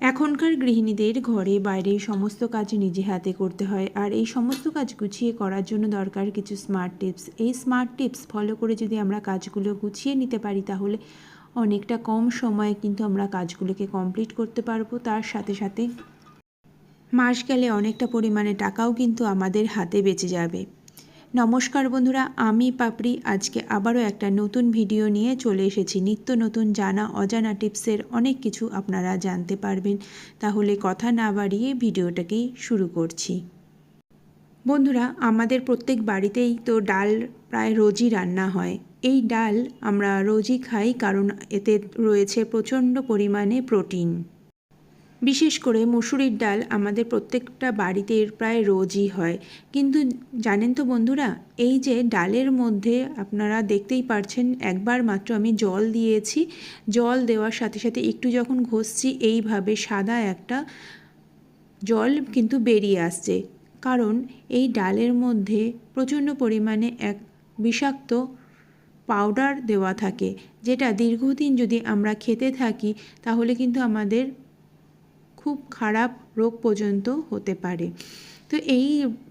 এখনকার গৃহিণীদের ঘরে বাইরে সমস্ত কাজ নিজে হাতে করতে হয়, আর এই সমস্ত কাজ গুছিয়ে করার জন্য দরকার কিছু স্মার্ট টিপস এই স্মার্ট টিপস ফলো করে যদি আমরা কাজগুলো গুছিয়ে নিতে পারি, তাহলে অনেকটা কম সময়ে কিন্তু আমরা কাজগুলোকে কমপ্লিট করতে পারব। তার সাথে সাথে মাস গেলে অনেকটা পরিমাণে টাকাও কিন্তু আমাদের হাতে বেঁচে যাবে। নমস্কার বন্ধুরা, আমি পাপড়ি। আজকে আবারও একটা নতুন ভিডিও নিয়ে চলে এসেছি। নিত্য নতুন জানা, অজানা টিপসের অনেক কিছু আপনারা জানতে পারবেন। তাহলে কথা না বাড়িয়ে ভিডিওটাকেই শুরু করছি। বন্ধুরা, আমাদের প্রত্যেক বাড়িতেই তো ডাল প্রায় রোজই রান্না হয়। এই ডাল আমরা রোজই খাই কারণ এতে রয়েছে প্রচণ্ড পরিমাণে প্রোটিন। বিশেষ করে মুসুরির ডাল আমাদের প্রত্যেকটা বাড়িতে প্রায় রোজই হয়। কিন্তু জানেন তো বন্ধুরা, এই যে ডালের মধ্যে আপনারা দেখতেই পারছেন, একবার মাত্র আমি জল দিয়েছি। জল দেওয়ার সাথে সাথে একটু যখন ঘষছি, এইভাবে সাদা একটা জল কিন্তু বেরিয়ে আসছে। কারণ এই ডালের মধ্যে প্রচণ্ড পরিমাণে এক বিষাক্ত পাউডার দেওয়া থাকে, যেটা দীর্ঘদিন যদি আমরা খেতে থাকি, তাহলে কিন্তু আমাদের খুব খারাপ রোগ পর্যন্ত হতে পারে। তো এই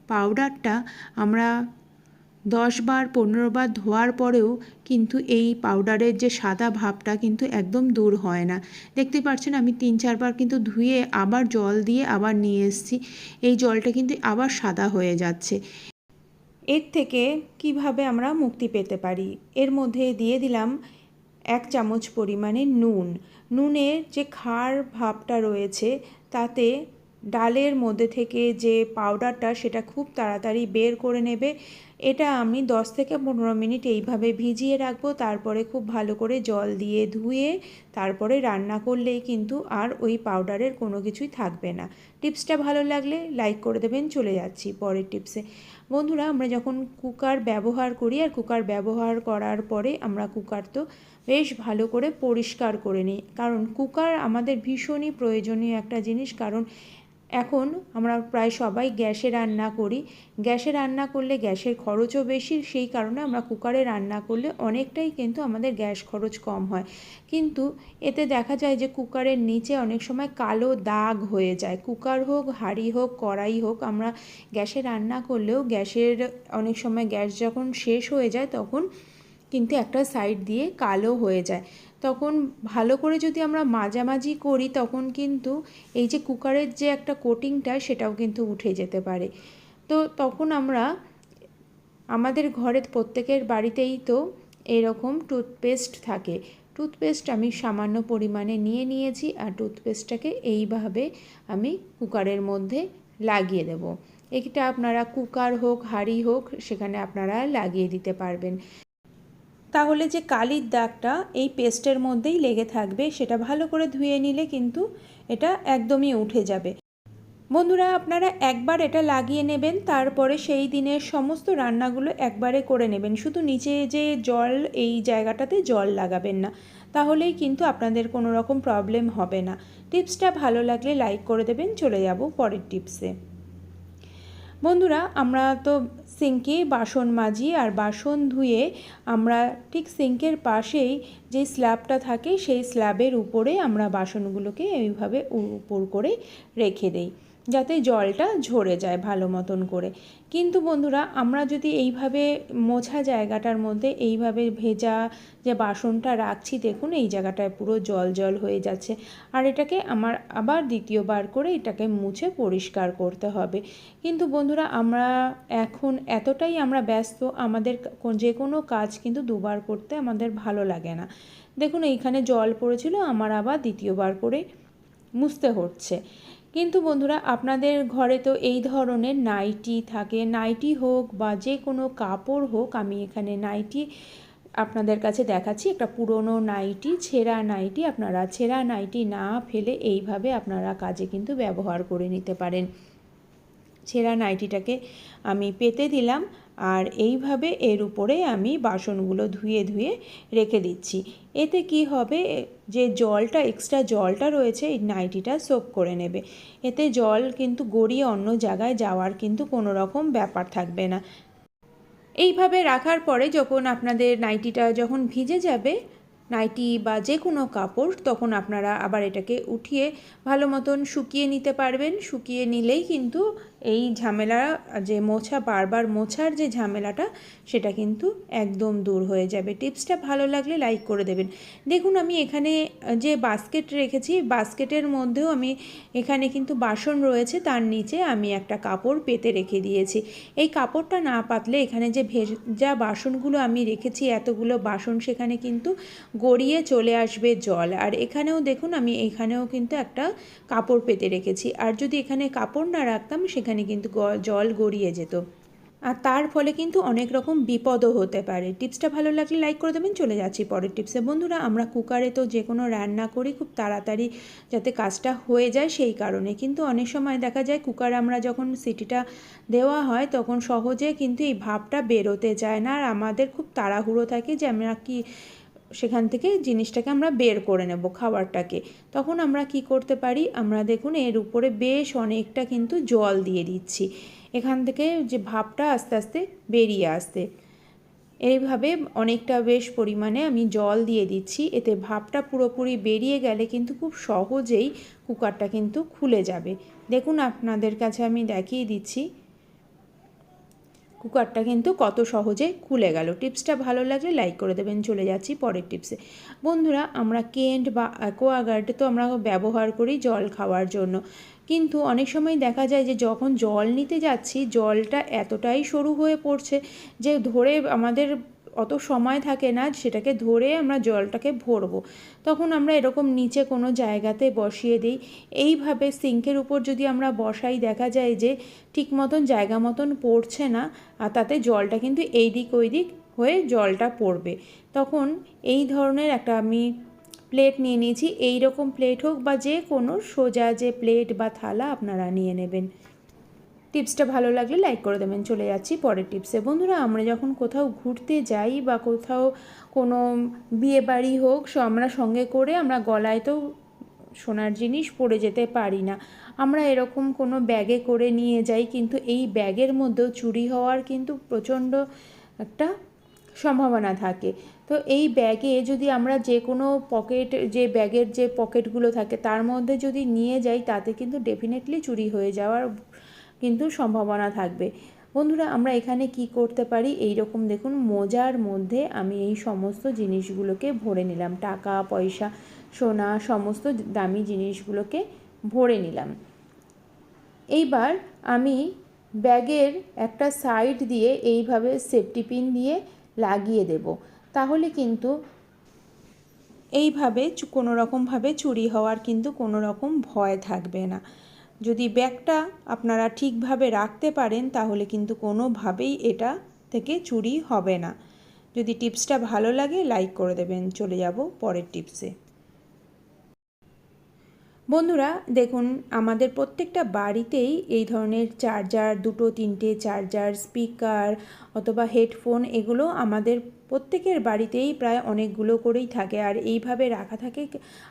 পাউডারটা আমরা দশ বার, পনেরো বার ধোয়ার পরেও কিন্তু এই পাউডারের যে সাদা ভাবটা কিন্তু একদম দূর হয় না। দেখতে পাচ্ছেন আমি তিন চারবার কিন্তু ধুয়ে আবার জল দিয়ে আবার নিয়ে এসেছি। এই জলটা কিন্তু আবার সাদা হয়ে যাচ্ছে। এর থেকে কীভাবে আমরা মুক্তি পেতে পারি? এর মধ্যে দিয়ে দিলাম এক চামচ পরিমাণে নুন। নুনের যে খার ভাবটা রয়েছে, তাতে ডালের মধ্যে থেকে যে পাউডারটা সেটা খুব তাড়াতাড়ি বের করে নেবে। এটা আমি 10 থেকে পনেরো মিনিট এইভাবে ভিজিয়ে রাখব, তারপরে খুব ভালো করে জল দিয়ে ধুয়ে তারপরে রান্না করলেই কিন্তু আর ওই পাউডারের কোনো কিছুই থাকবে না। টিপসটা ভালো লাগলে লাইক করে দেবেন, চলে যাচ্ছি পরের টিপসে। বন্ধুরা, আমরা যখন কুকার ব্যবহার করি, আর কুকার ব্যবহার করার পরে আমরা কুকার তো বেশ ভালো করে পরিষ্কার করে নিই। কারণ কুকার আমাদের ভীষণই প্রয়োজনীয় একটা জিনিস, কারণ এখন আমরা প্রায় সবাই গ্যাসে রান্না করি। গ্যাসে রান্না করলে গ্যাসের খরচও বেশি, সেই কারণে আমরা কুকারে রান্না করলে অনেকটাই কিন্তু আমাদের গ্যাস খরচ কম হয়। কিন্তু এতে দেখা যায় যে কুকারের নিচে অনেক সময় কালো দাগ হয়ে যায়। কুকার হোক, হাঁড়ি হোক, কড়াই হোক, আমরা গ্যাসে রান্না করলেও গ্যাসের অনেক সময় গ্যাস যখন শেষ হয়ে যায় তখন কিন্তু একটা সাইড দিয়ে কালো হয়ে যায়। তখন ভালো করে যদি আমরা মাঝামাঝি করি, তখন কিন্তু এই যে কুকারের যে একটা কোটিংটা সেটাও কিন্তু উঠে যেতে পারে। তো তখন আমরা, আমাদের ঘরে প্রত্যেকের বাড়িতেই তো এরকম টুথপেস্ট থাকে। টুথপেস্ট আমি সামান্য পরিমাণে নিয়ে নিয়েছি আর টুথপেস্টটাকে এইভাবে আমি কুকারের মধ্যে লাগিয়ে দেব। এটা আপনারা কুকার হোক, হাঁড়ি হোক, সেখানে আপনারা লাগিয়ে দিতে পারবেন। তাহলে যে কালির দাগটা এই পেস্টের মধ্যেই লেগে থাকবে, সেটা ভালো করে ধুয়ে নিলে কিন্তু এটা একদমই উঠে যাবে। বন্ধুরা, আপনারা একবার এটা লাগিয়ে নেবেন, তারপরে সেই দিনের সমস্ত রান্নাগুলো একবারে করে নেবেন। শুধু নিচে যে জল, এই জায়গাটাতে জল লাগাবেন না। তাহলেই কিন্তু আপনাদের কোনো রকম প্রবলেম হবে না। টিপসটা ভালো লাগলে লাইক করে দেবেন। চলে যাব পরের টিপসে। বন্ধুরা, আমরা তো সিঙ্কে বাসন মাজি আর বাসন ধুয়ে আমরা ঠিক সিঙ্কের পাশেই যে স্ল্যাবটা থাকে, সেই স্ল্যাবের উপরে আমরা বাসনগুলোকে এইভাবে উপর করে রেখে দেই। যাতে জলটা ঝরে যায় ভালো মতন করে। কিন্তু বন্ধুরা, আমরা যদি এইভাবে মোছা জায়গাটার মধ্যে এইভাবে ভেজা যে বাসনটা রাখছি, দেখুন এই জায়গাটায় পুরো জল জল হয়ে যাচ্ছে। আর এটাকে আমার আবার দ্বিতীয়বার করে এটাকে মুছে পরিষ্কার করতে হবে। কিন্তু বন্ধুরা, আমরা এখন এতটাই আমরা ব্যস্ত, আমাদের যে কোনো কাজ কিন্তু দুবার করতে আমাদের ভালো লাগে না। দেখুন এইখানে জল পড়েছিল, আমার আবার দ্বিতীয়বার করে মুছতে হচ্ছে। কিন্তু বন্ধুরা, আপনাদের ঘরে তো এই ধরনের নাইটি থাকে। নাইটি হোক বা যে কোনো কাপড় হোক, আমি এখানে নাইটি আপনাদের কাছে দেখাচ্ছি। একটা পুরনো নাইটি, ছেঁড়া নাইটি আপনারা, ছেঁড়া নাইটি না ফেলে এইভাবে আপনারা কাজে কিন্তু ব্যবহার করে নিতে পারেন। ছেঁড়া নাইটিটাকে আমি পেতে দিলাম। আর এইভাবে এর উপরে আমি বাসনগুলো ধুয়ে ধুয়ে রেখে দিচ্ছি। এতে কি হবে? যে জলটা এক্সট্রা জলটা রয়েছে, এই নাইটিটা সোপ করে নেবে। এতে জল কিন্তু গড়িয়ে অন্য জায়গায় যাওয়ার কিন্তু কোনো রকম ব্যাপার থাকবে না। এইভাবে রাখার পরে যখন আপনাদের নাইটিটা যখন ভিজে যাবে, নাইটি বা যে কোনো কাপড়, তখন আপনারা আবার এটাকে উঠিয়ে ভালো মতন শুকিয়ে নিতে পারবেন। শুকিয়ে নিলেই কিন্তু এই ঝামেলা, যে মোছা, বারবার মোছার যে ঝামেলাটা, সেটা কিন্তু একদম দূর হয়ে যাবে। টিপসটা ভালো লাগলে লাইক করে দেবেন। দেখুন, আমি এখানে যে বাস্কেট রেখেছি, বাস্কেটের মধ্যেও আমি এখানে কিন্তু বাসন রয়েছে, তার নিচে আমি একটা কাপড় পেতে রেখে দিয়েছি। এই কাপড়টা না পাতলে এখানে যে ভেজা বাসনগুলো আমি রেখেছি, এতগুলো বাসন, সেখানে কিন্তু গড়িয়ে চলে আসবে জল। আর এখানেও দেখুন, আমি এখানেও কিন্তু একটা কাপড় পেতে রেখেছি। আর যদি এখানে কাপড় না রাখতাম, সেখানে কিন্তু জল গড়িয়ে যেত। আর তার ফলে কিন্তু অনেক রকম বিপদও হতে পারে। টিপসটা ভালো লাগলে লাইক করে দেবেন। চলে যাচ্ছি পরের টিপসে। বন্ধুরা, আমরা কুকারে তো যে কোনো রান্না করি খুব তাড়াতাড়ি যাতে কাজটা হয়ে যায় সেই কারণে। কিন্তু অনেক সময় দেখা যায় কুকারে আমরা যখন সিটিটা দেওয়া হয় তখন সহজে কিন্তু এই ভাবটা বেরোতে যায় না। আর আমাদের খুব তাড়াহুড়ো থাকে যে আমরা কি সেখান থেকে জিনিসটাকে আমরা বের করে নেব খাবারটাকে। তখন আমরা কি করতে পারি? আমরা দেখুন, এর উপরে বেশ অনেকটা কিন্তু জল দিয়ে দিচ্ছি। এখান থেকে যে ভাবটা আস্তে আস্তে বেরিয়ে আসতে। এইভাবে অনেকটা বেশ পরিমাণে আমি জল দিয়ে দিচ্ছি। এতে ভাবটা পুরোপুরি বেরিয়ে গেলে কিন্তু খুব সহজেই কুকারটা কিন্তু খুলে যাবে। দেখুন, আপনাদের কাছে আমি দেখিয়ে দিচ্ছি। কুকারটা কিন্তু কত সহজে খুলে গেল। টিপসটা ভালো লাগলে লাইক করে দেবেন। চলে যাচ্ছি পরের টিপসে। বন্ধুরা, আমরা কেন্ট বা অ্যাকোয়াগার্ড তো আমরা ব্যবহার করি জল খাওয়ার জন্য। কিন্তু অনেক সময় দেখা যায় যে যখন জল নিতে যাচ্ছি, জলটা এতটাই সরু হয়ে পড়ছে যে ধরে আমাদের অত সময় থাকে না, সেটাকে ধরে আমরা জলটাকে ভরবো। তখন আমরা এরকম নিচে কোনো জায়গাতে বসিয়ে দিই। এইভাবে সিঙ্কের উপর যদি আমরা বসাই, দেখা যায় যে ঠিক মতন জায়গা মতন পড়ছে না, আর তাতে জলটা কিন্তু এই দিক ওই দিক হয়ে জলটা পড়বে। তখন এই ধরনের একটা আমি প্লেট নিয়ে নিয়েছি। এই রকম প্লেট হোক বা যে কোনো সোজা যে প্লেট বা থালা আপনারা নিয়ে নেবেন। টিপসটা ভালো লাগলে লাইক করে দেবেন। চলে যাচ্ছি পরের টিপসে। বন্ধুরা, আমরা যখন কোথাও ঘুরতে যাই বা কোথাও কোনো বিয়ে বাড়ি হোক আমরা সঙ্গে করে আমরা গলায় তো সোনার জিনিস পরে যেতে পারি না। আমরা এরকম কোনো ব্যাগে করে নিয়ে যাই, কিন্তু এই ব্যাগের মধ্যেও চুরি হওয়ার কিন্তু প্রচণ্ড একটা সম্ভাবনা থাকে। তো এই ব্যাগে যদি আমরা যে কোনো পকেট, যে ব্যাগের যে পকেটগুলো থাকে, তার মধ্যে যদি নিয়ে যাই, তাতে কিন্তু ডেফিনেটলি চুরি হয়ে যাওয়ার কিন্তু সম্ভাবনা থাকবে। বন্ধুরা, আমরা এখানে কি করতে পারি? এই রকম দেখুন, মোজার মধ্যে আমি এই সমস্ত জিনিসগুলোকে ভরে নিলাম। টাকা, পয়সা, সোনা, সমস্ত দামি জিনিসগুলোকে ভরে নিলাম। এইবার আমি ব্যাগের একটা সাইড দিয়ে এইভাবে সেফটি পিন দিয়ে লাগিয়ে দেব। তাহলে কিন্তু এইভাবে কোনো রকমভাবে চুরি হওয়ার কিন্তু কোনো রকম ভয় থাকবে না। যদি ব্যাগটা আপনারা ঠিকভাবে রাখতে পারেন, তাহলে কিন্তু কোনোভাবেই এটা থেকে চুরি হবে না। যদি টিপসটা ভালো লাগে, লাইক করে দেবেন। চলে যাব পরের টিপসে। বন্ধুরা, দেখুন, আমাদের প্রত্যেকটা বাড়িতেই এই ধরনের চার্জার দুটো, তিনটে চার্জার স্পিকার অথবা হেডফোন এগুলো আমাদের প্রত্যেকের বাড়িতেই প্রায় অনেকগুলো করেই থাকে। আর এইভাবে রাখা থাকে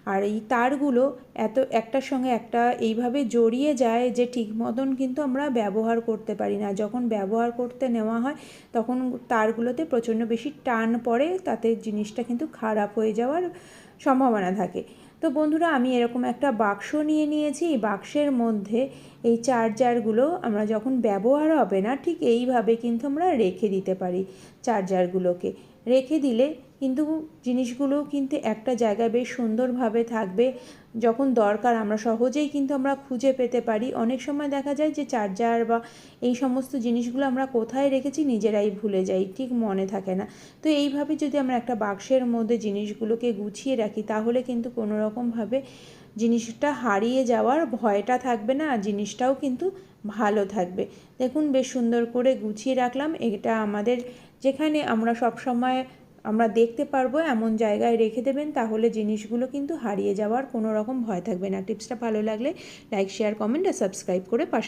আর এই তারগুলো এত, একটার সঙ্গে একটা এইভাবে জড়িয়ে যায় যে ঠিক মতন কিন্তু আমরা ব্যবহার করতে পারি না। যখন ব্যবহার করতে নেওয়া হয়, তখন তারগুলোতে প্রচণ্ড বেশি টান পড়ে, তাতে জিনিসটা কিন্তু খারাপ হয়ে যাওয়ার সম্ভাবনা থাকে। তো বন্ধুরা, আমি এরকম একটা বাক্স নিয়ে নিয়েছি। এই বাক্সের মধ্যে এই চার্জারগুলো আমরা যখন ব্যবহার হবে না, ঠিক এইভাবে কিন্তু আমরা রেখে দিতে পারি চার্জারগুলোকে। রেখে দিলে কিন্তু জিনিসগুলো কিন্তু একটা জায়গায় বেশ সুন্দরভাবে থাকবে। যখন দরকার আমরা সহজেই কিন্তু আমরা খুঁজে পেতে পারি। অনেক সময় দেখা যায় যে চার্জার বা এই সমস্ত জিনিসগুলো আমরা কোথায় রেখেছি নিজেরাই ভুলে যাই, ঠিক মনে থাকে না। তো এইভাবে যদি আমরা একটা বাক্সের মধ্যে জিনিসগুলোকে গুছিয়ে রাখি, তাহলে কিন্তু কোনো রকমভাবে জিনিসটা হারিয়ে যাওয়ার ভয়টা থাকবে না আর জিনিসটাও কিন্তু ভালো থাকবে। দেখুন, বেশ সুন্দর করে গুছিয়ে রাখলাম। এটা আমাদের যেখানে আমরা সব সময় আমরা দেখতে পারব, এমন জায়গায় রেখে দেবেন, তাহলে জিনিসগুলো কিন্তু হারিয়ে যাওয়ার কোনো রকম ভয় থাকবে না। টিপসটা ভালো লাগলে লাইক, শেয়ার, কমেন্ট আর সাবস্ক্রাইব করে পাশে